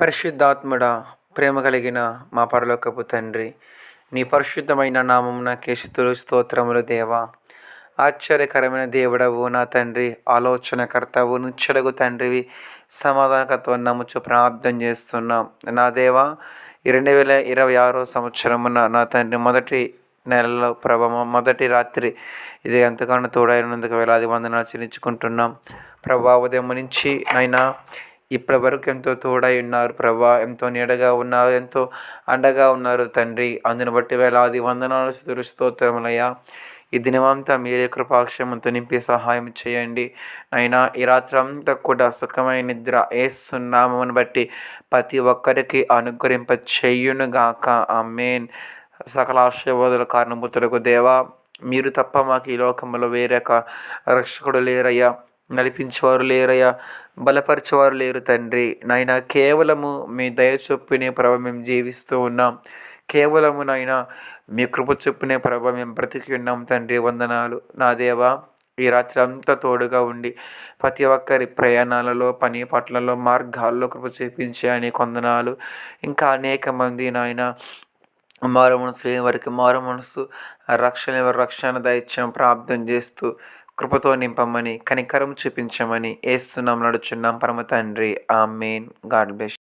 పరిశుద్ధాత్ముడా ప్రేమ కలిగిన మా పరలోకపు తండ్రి నీ పరిశుద్ధమైన నామమున కేశతులు స్తోత్రములు దేవా. ఆశ్చర్యకరమైన దేవుడవు నా తండ్రి ఆలోచనకర్తవు నిచ్చడగు తండ్రివి సమాధానకత్వం నమ్ముచు ప్రార్థన చేస్తున్నాం. నా దేవా రెండు వేల ఇరవై ఆరో సంవత్సరమున నా తండ్రి మొదటి నెలలో ప్రభమ మొదటి రాత్రి ఇది ఎంతగానో తోడైనందుకు వేలాది వందనాలు చెల్లించుకుంటున్నాం. ప్రభా ఉదయం నుంచి అయినా ఇప్పటి వరకు ఎంతో తోడై ఉన్నారు. ప్రభా ఎంతో నీడగా ఉన్నారు ఎంతో అండగా ఉన్నారు తండ్రి. అందుని బట్టి వేలాది వందనాలు స్థుతులు స్తోత్రములయ్యా. ఈ దినమంతా మీరే కృపాక్షమంతో నింపి సహాయం చేయండి. అయినా ఈ రాత్రి అంతా కూడా సుఖమైన నిద్ర వేస్తున్నామని బట్టి ప్రతి ఒక్కరికి అనుగ్రహింప చెయ్యునుగాక ఆ మెయిన్ సకల ఆశీర్వాదాల కారణభూతులకు దేవా మీరు తప్ప మాకు ఈ లోకంలో వేరే రక్షకుడు లేరయ్యా. నడిపించేవారు లేరయ్యా. బలపరిచేవారు లేరు తండ్రి. నాయన కేవలము మీ దయ చొప్పునే ప్రభ మేము జీవిస్తూ ఉన్నాం. కేవలము నాయన మీ కృప చొప్పునే ప్రభ మేము బ్రతికి ఉన్నాం తండ్రి. వందనాలు. నా దేవా ఈ రాత్రి అంతా తోడుగా ఉండి ప్రతి ఒక్కరి ప్రయాణాలలో పని పట్లలో మార్గాల్లో కృప చేపించే అనే వందనాలు. ఇంకా అనేక మంది నాయన మారు మనసు లేని వారికి మారు మనసు రక్షణ రక్షణ దైత్యం ప్రార్థన చేస్తూ కృపతో నింపమని కనికరం చూపించమని ఏస్తున్నాం నడుచున్నాం పరమ తండ్రి ఆ మెయిన్ గాడ్ బెస్ట్